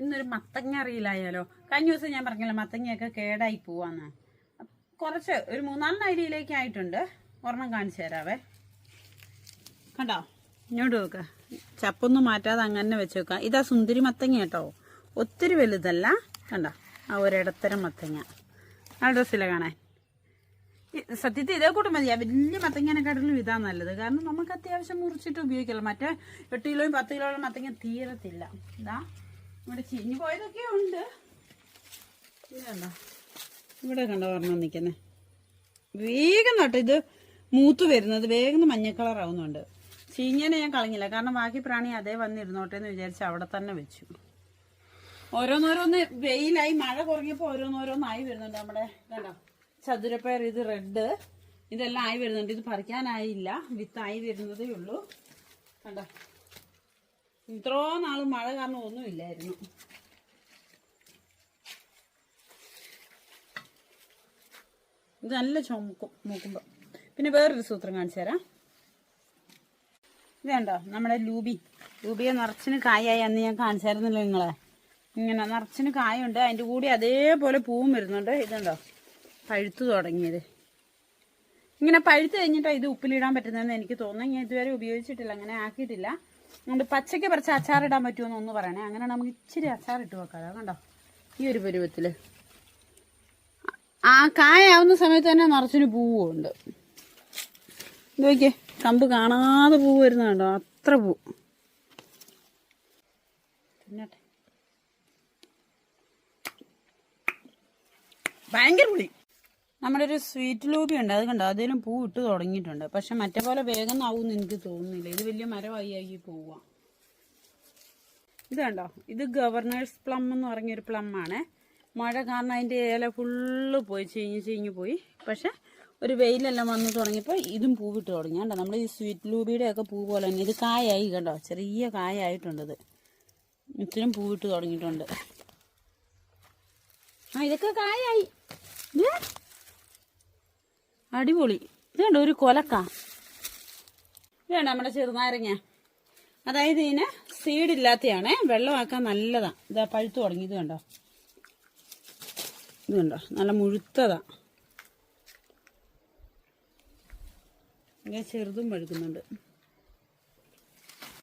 ഇന്നൊരു മത്തങ്ങ അറിയില്ലായാലോ? കഴിഞ്ഞ ദിവസം ഞാൻ പറഞ്ഞല്ലോ മത്തങ്ങയൊക്കെ കേടായി പോവാന്ന്. കുറച്ച് ഒരു മൂന്നാലിന് അരിയിലേക്ക് ആയിട്ടുണ്ട്. ഒരെണ്ണം കാണിച്ചു തരാവേ. കണ്ടോ? ഇങ്ങോട്ട് നോക്ക. ചപ്പൊന്നും മാറ്റാതെ അങ്ങനെ വെച്ച് വെക്കാം. ഇതാ സുന്ദരി മത്തങ്ങ കേട്ടോ. ഒത്തിരി വലുതല്ല. കണ്ടോ? ആ ഒരിടത്തരം മത്തങ്ങ. ആ ഡ്രസ്സില്ല കാണാൻ. സത്യത്തിൽ ഇതേ കൂട്ടം മതിയാ വലിയ മത്തങ്ങനെക്കാട്ടിലും ഇതാ നല്ലത്. കാരണം നമുക്ക് അത്യാവശ്യം മുറിച്ചിട്ട് ഉപയോഗിക്കല്ലോ. മറ്റേ എട്ട് കിലോയും പത്ത് കിലോയും മത്തങ്ങ തീരത്തില്ല. ഇതാ. ഇവിടെ ചീഞ്ഞു പോയതൊക്കെ ഉണ്ട്. ഇവിടെ കണ്ടോ പറഞ്ഞ നിൽക്കുന്നേ? വേഗം നട്ടോ ഇത് മൂത്ത് വരുന്നത്. വേഗം മഞ്ഞ കളർ ആവുന്നുണ്ട്. ചീഞ്ഞനെ ഞാൻ കളഞ്ഞില്ല. കാരണം ബാക്കി പ്രാണി അതേ വന്നിരുന്നോട്ടെ എന്ന് വിചാരിച്ച് അവിടെ തന്നെ വെച്ചു. ഓരോന്നോരോന്ന് വെയിലായി മഴ കുറഞ്ഞപ്പോൾ ഓരോന്നോരോന്നായി വരുന്നുണ്ട് നമ്മുടെ കണ്ടോ? ചതുരപ്പയർ ഇത് റെഡ് ഇതെല്ലാം ആയി വരുന്നുണ്ട്. ഇത് പറിക്കാനായില്ല. വിത്തായി വരുന്നതേ ഉള്ളൂ. കണ്ടോ? ഇത്രയോ നാൾ മഴ കാരണം ഒന്നുമില്ലായിരുന്നു ഇത് നല്ല ചുമക്കും മൂക്കുമ്പോൾ പിന്നെ വേറൊരു സൂത്രം കാണിച്ചു തരാം. ഇതേണ്ടോ നമ്മുടെ ലൂബി. ലൂബിയെ നിറച്ചിന് കായായി അന്ന് ഞാൻ കാണിച്ചായിരുന്നല്ലോ നിങ്ങളെ? ഇങ്ങനെ നിറച്ചിന് കായുണ്ട്. അതിന്റെ കൂടി അതേപോലെ പൂവും വരുന്നുണ്ട്. ഇതുണ്ടോ പഴുത്തു തുടങ്ങിയത്. ഇങ്ങനെ പഴുത്ത് കഴിഞ്ഞിട്ടാണ് ഇത് ഉപ്പിലിടാൻ പറ്റുന്നതെന്ന് എനിക്ക് തോന്നുന്നു. ഞാൻ ഇതുവരെ ഉപയോഗിച്ചിട്ടില്ല. അങ്ങനെ ആക്കിയിട്ടില്ല. അതുകൊണ്ട് പച്ചയ്ക്ക് പറിച്ച് അച്ചാറിടാൻ പറ്റുമെന്ന് ഒന്ന് പറയണേ. അങ്ങനെ നമുക്ക് ഇച്ചിരി അച്ചാർ അച്ചാറിട്ട് വെക്കാം. കണ്ടോ? ഈ ഒരു പരുവത്തിൽ. ആ കായാവുന്ന സമയത്ത് തന്നെ നിറച്ചിന് പൂവുണ്ട്. നോക്കിയേ കമ്പ് കാണാതെ പൂ വരുന്നുണ്ടോ അത്ര പൂ. ഭയങ്കര പുളി. നമ്മുടെ ഒരു സ്വീറ്റ് ലൂബി ഉണ്ട്. അത് കണ്ടോ? അതിലും പൂ ഇട്ട് തുടങ്ങിയിട്ടുണ്ട്. പക്ഷെ മറ്റേ പോലെ വേഗം ആവുമെന്ന് എനിക്ക് തോന്നുന്നില്ല. ഇത് വലിയ മരമായി ആയി പോവുക ഇത് കണ്ടോ? ഇത് ഗവർണേഴ്സ് പ്ലം എന്ന് പറഞ്ഞൊരു പ്ലം ആണ്. മഴ കാരണം അതിന്റെ ഇല ഫുള്ള് പോയി ചീഞ്ഞ് ചീഞ്ഞ് പോയി. പക്ഷെ ഒരു വെയിലെല്ലാം വന്ന് തുടങ്ങിയപ്പോൾ ഇതും പൂ വിട്ട് തുടങ്ങി. കണ്ടോ? നമ്മൾ ഈ സ്വീറ്റ് ലൂബിയുടെ ഒക്കെ പൂ പോലെ തന്നെ. ഇത് കായായി കണ്ടോ? ചെറിയ കായായിട്ടുണ്ട് ഇത്. ഇത്രയും പൂവിട്ട് തുടങ്ങിയിട്ടുണ്ട്. ആ ഇതൊക്കെ കായായി. ഇത് അടിപൊളി. ഇതുകൊണ്ട് കണ്ടോ ഒരു കൊലക്ക. ഇതാണ് നമ്മുടെ ചെറുനാരങ്ങ. അതായത് ഇതിന് സീഡ് ഇല്ലാത്തയാണേ വെള്ളമാക്കാൻ നല്ലതാ. ഇതാ പഴുത്ത് തുടങ്ങി ഇത് കണ്ടോ. ഇത് കണ്ടോ നല്ല മുഴുത്തതാ. ചെറുതും പഴുക്കുന്നുണ്ട്.